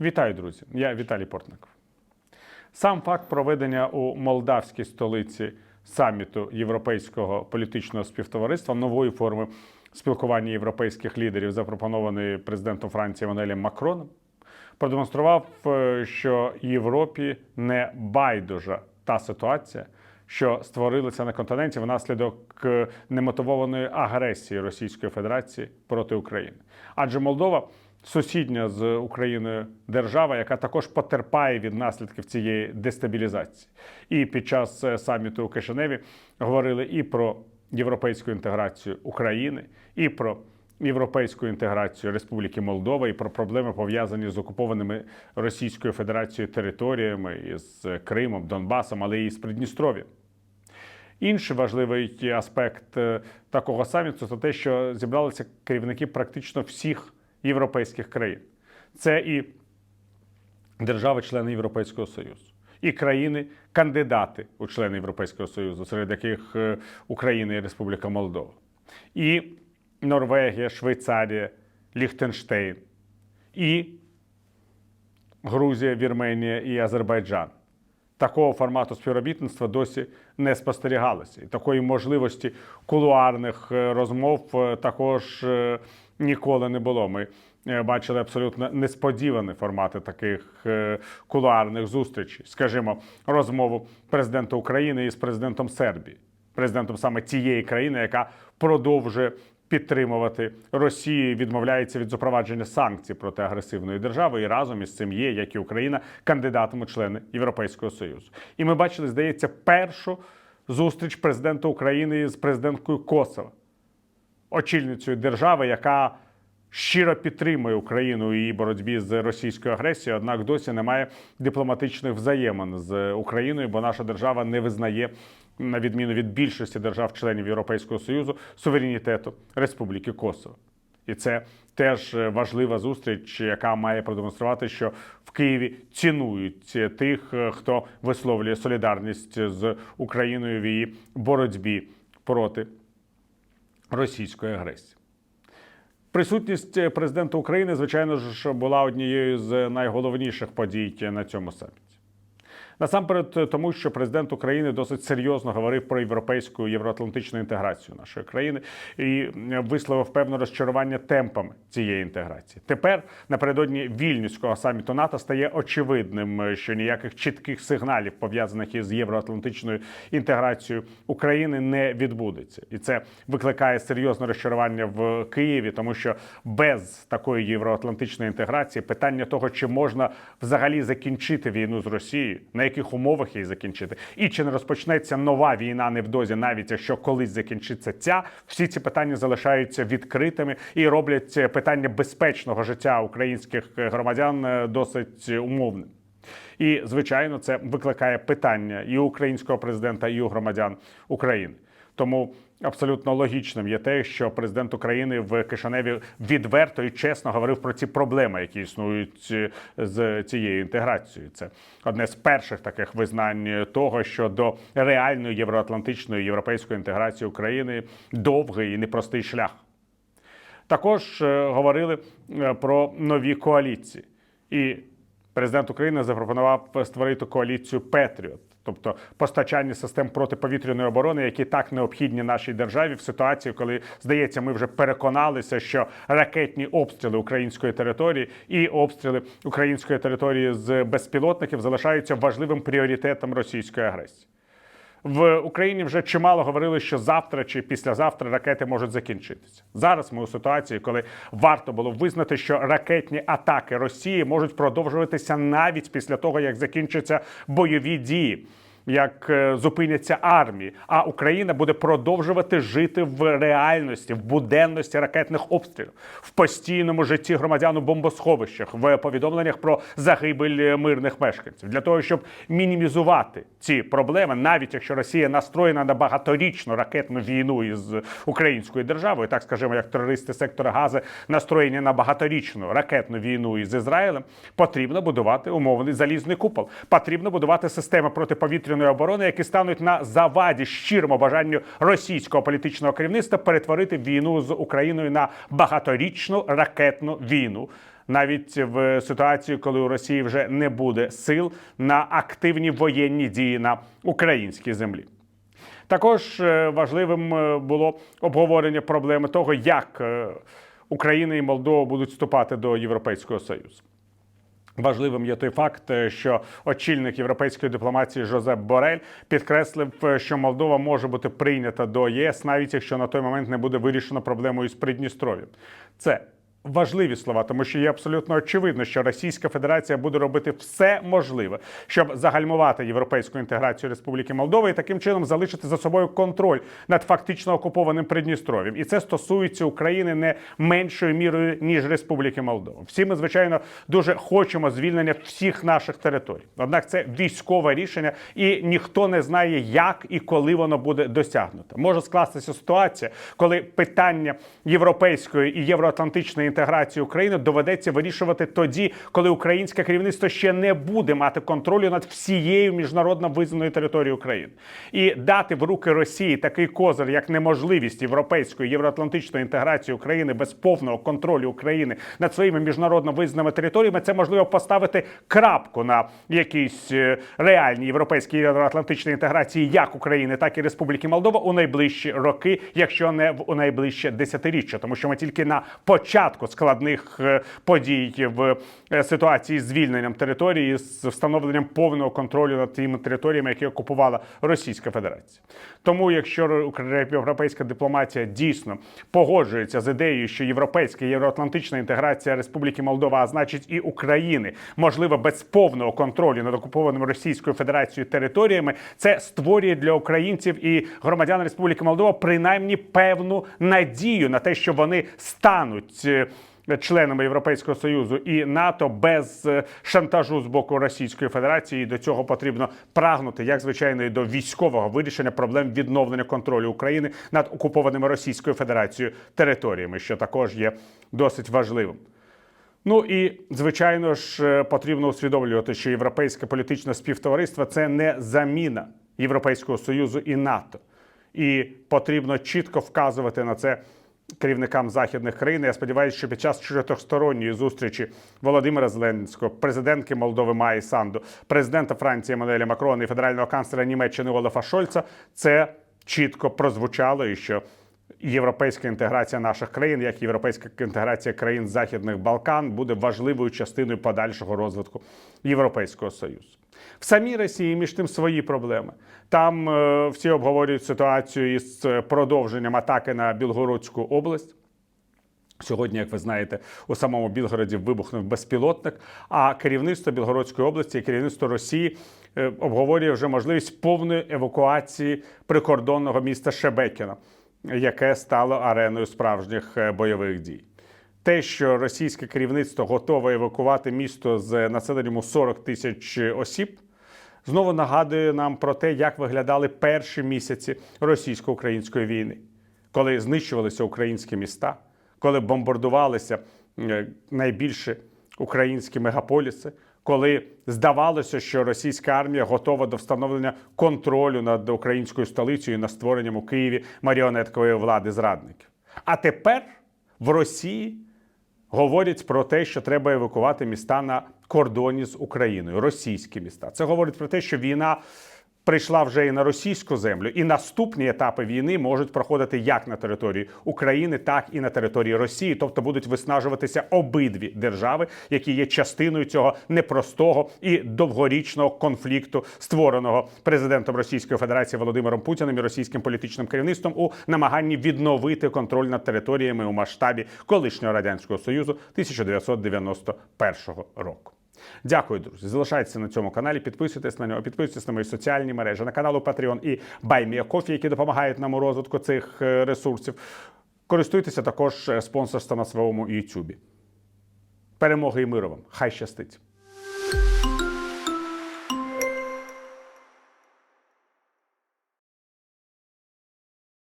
Вітаю, друзі! Я Віталій Портников. Сам факт проведення у молдавській столиці саміту Європейського політичного співтовариства нової форми спілкування європейських лідерів, запропонованої президентом Франції Еммануелем Макроном, продемонстрував, е, що Європі не байдужа та ситуація, що створилася на континенті внаслідок е, немотивованої агресії Російської Федерації проти України. Адже Молдова сусідня з Україною держава, яка також потерпає від наслідків цієї дестабілізації. І під час е, саміту у Кишиневі говорили і про європейську інтеграцію України, і про європейську інтеграцію Республіки Молдова, і про проблеми пов'язані з окупованими Російською Федерацією територіями із Кримом, Донбасом, але і з Придністров'ям. Інший важливий аспект е, такого саміту це те, що зібралися керівники практично всіх європейських країн. Це і держави-члени Європейського Союзу, і країни-кандидати у члени Європейського Союзу, серед яких е, Україна і Республіка Молдова, і Норвегія, Швейцарія, Ліхтенштейн, і Грузія, Вірменія і Азербайджан. Такого формату співробітництва досі не спостерігалося. І такої можливості кулуарних е, розмов е, також е, ніколи не було. Ми бачили абсолютно несподівані формати таких кулуарних зустрічей. Скажімо, розмову президента України із президентом Сербії, президентом саме тієї країни, яка продовжує підтримувати Росію, відмовляється від запровадження санкцій проти агресивної держави, і разом із цим є, як і Україна, кандидатом у члени Європейського союзу. І ми бачили, здається, першу зустріч президента України з президенткою Косова, очільницею держави, яка щиро підтримує Україну у її боротьбі з російською агресією, однак досі немає дипломатичних взаємин з Україною, бо наша держава не визнає, на відміну від більшості держав-членів Європейського союзу, суверенітету Республіки Косово. І це теж важлива зустріч, яка має продемонструвати, що в Києві цінують тих, хто висловлює солідарність з Україною в її боротьбі проти російської агресії. Присутність президента України, звичайно ж, була однією з найголовніших подій на цьому саміті. Насамперед, тому що президент України досить серйозно говорив про європейську євроатлантичну інтеграцію нашої країни і висловив певне розчарування темпами цієї інтеграції. Тепер напередодні вільнюського саміту НАТО стає очевидним, що ніяких чітких сигналів пов'язаних із євроатлантичною інтеграцією України не відбудеться, і це викликає серйозне розчарування в Києві, тому що без такої євроатлантичної інтеграції питання того, чи можна взагалі закінчити війну з Росією, на яких умовах її закінчити, і чи не розпочнеться нова війна невдовзі, навіть якщо колись закінчиться ця, всі ці питання залишаються відкритими і роблять питання безпечного життя українських громадян е, досить умовним. І звичайно, це викликає питання і українського президента, і у громадян України. Тому абсолютно логічним є те, що президент України в Кишиневі відверто і чесно говорив про ці проблеми, які існують е, з цією інтеграцією. Це одне з перших таких визнань того, що до реальної євроатлантичної європейської інтеграції України довгий і непростий шлях. Також е, говорили е, про нові коаліції, і президент України запропонував створити коаліцію Петріот. Тобто постачання систем протиповітряної оборони, які так необхідні нашій державі в ситуації, коли здається, ми вже переконалися, що ракетні обстріли української території і обстріли української території з безпілотників залишаються важливим пріоритетом російської агресії. В Україні вже чимало говорили, що завтра чи післязавтра ракети можуть закінчитися. Зараз ми у ситуації, коли варто було визнати, що ракетні атаки Росії можуть продовжуватися навіть після того, як закінчаться бойові дії. Як е, зупиняться армії, а Україна буде продовжувати жити в реальності, в буденності ракетних обстрілів, в постійному житті громадян у бомбосховищах, в повідомленнях про загибель мирних мешканців для того, щоб мінімізувати ці проблеми, навіть якщо Росія настроєна на багаторічну ракетну війну із українською державою, так скажімо, як терористи сектора Гази настроєні на багаторічну ракетну війну із Ізраїлем, потрібно будувати умовний залізний купол. Потрібно будувати системи протиповітряної оборони, які стануть на заваді щирому бажанню російського політичного керівництва перетворити війну з Україною на багаторічну ракетну війну. навіть в ситуації, коли у Росії вже не буде сил на активні воєнні дії на українській землі. Також е, важливим е, було обговорення проблеми того, як е, Україна і Молдова будуть вступати до Європейського Союзу. Важливим є той факт, е, що очільник європейської дипломатії Жозеп Борель підкреслив, е, що Молдова може бути прийнята до ЄС, навіть якщо на той момент не буде вирішено проблемою з Придністров'ям. Це важливі слова, тому що є абсолютно очевидно, що Російська Федерація буде робити все можливе, щоб загальмувати європейську інтеграцію Республіки Молдова і таким чином залишити за собою контроль над фактично окупованим Придністров'ям. І це стосується України не меншою мірою ніж Республіки Молдова. Всі ми, звичайно, дуже хочемо звільнення всіх наших територій. Однак це військове рішення, і ніхто не знає, як і коли воно буде досягнуто. Може скластися ситуація, коли питання європейської і євроатлантичної інтеграції України доведеться вирішувати тоді, коли українське керівництво ще не буде мати контролю над всією міжнародно визнаною територією України. І дати в руки Росії такий козир, як неможливість європейської євроатлантичної інтеграції України без повного контролю України над своїми міжнародно визнаними територіями, це можливо поставити крапку на якійсь е, реальній європейській євроатлантичній інтеграції як України, так і Республіки Молдова у найближчі роки, якщо не в у найближче десятиріччя, тому що ми тільки на початку складних е, подій в е, ситуації з звільненням території з встановленням повного контролю над тими територіями, які окупувала Російська Федерація. Тому, якщо європейська дипломатія дійсно погоджується з ідеєю, що європейська євроатлантична інтеграція Республіки Молдова, а значить і України, можливо, без повного контролю над окупованими Російською Федерацією територіями, це створює для українців і громадян Республіки Молдова принаймні певну надію на те, що вони стануть. Членами Європейського союзу і НАТО без е, шантажу з боку Російської Федерації І до цього потрібно прагнути, як звичайно, і до військового вирішення проблем відновлення контролю України над окупованими Російською Федерацією територіями, що також є досить важливим. Ну і звичайно ж е, потрібно усвідомлювати, що європейське політичне співтовариство це не заміна Європейського союзу і НАТО, і потрібно чітко вказувати на це керівникам західних країн. Я сподіваюся, що під час чотирьохсторонньої зустрічі Володимира Зеленського, президентки Молдови Маї Санду, президента Франції Еммануеля Макрона і федерального канцлера Німеччини Олафа Шольца це чітко прозвучало і що європейська інтеграція наших країн, як європейська інтеграція країн Західних Балкан, буде важливою частиною подальшого розвитку Європейського Союзу. В самій Росії між тим свої проблеми. Там е, всі обговорюють ситуацію із е, продовженням атаки на Білгородську область. Сьогодні, як ви знаєте, у самому Білгороді вибухнув безпілотник. А керівництво Білгородської області і керівництво Росії е, обговорює вже можливість повної евакуації прикордонного міста Шебекіно, яке стало ареною справжніх е, бойових дій. Те, що російське керівництво готове евакувати місто з населенням у 40 тисяч осіб, знову нагадує нам про те, як виглядали перші місяці російсько-української війни, коли знищувалися українські міста, коли бомбардувалися е, найбільші українські мегаполіси, коли здавалося, що російська армія готова до встановлення контролю над українською столицею і над створенням у Києві маріонеткової влади зрадників. А тепер в Росії говорять про те, що треба евакувати міста на кордоні з Україною, російські міста. Це говорить про те, що війна прийшла вже і на російську землю, і наступні етапи війни можуть проходити як на території України, так і на території Росії, тобто будуть виснажуватися обидві держави, які є частиною цього непростого і довгорічного конфлікту, створеного президентом Російської Федерації Володимиром Путіним і російським політичним керівництвом у намаганні відновити контроль над територіями у масштабі колишнього радянського союзу 1991 року. Дякую, друзі. Залишайтеся на цьому каналі, підписуйтесь на нього, підписуйтесь на мої соціальні мережі, на каналу Patreon і BuyMeACoffee, які допомагають нам у розвитку цих е, ресурсів. Користуйтеся також е, спонсорством на своєму YouTube. Перемоги і миру вам! Хай щастить!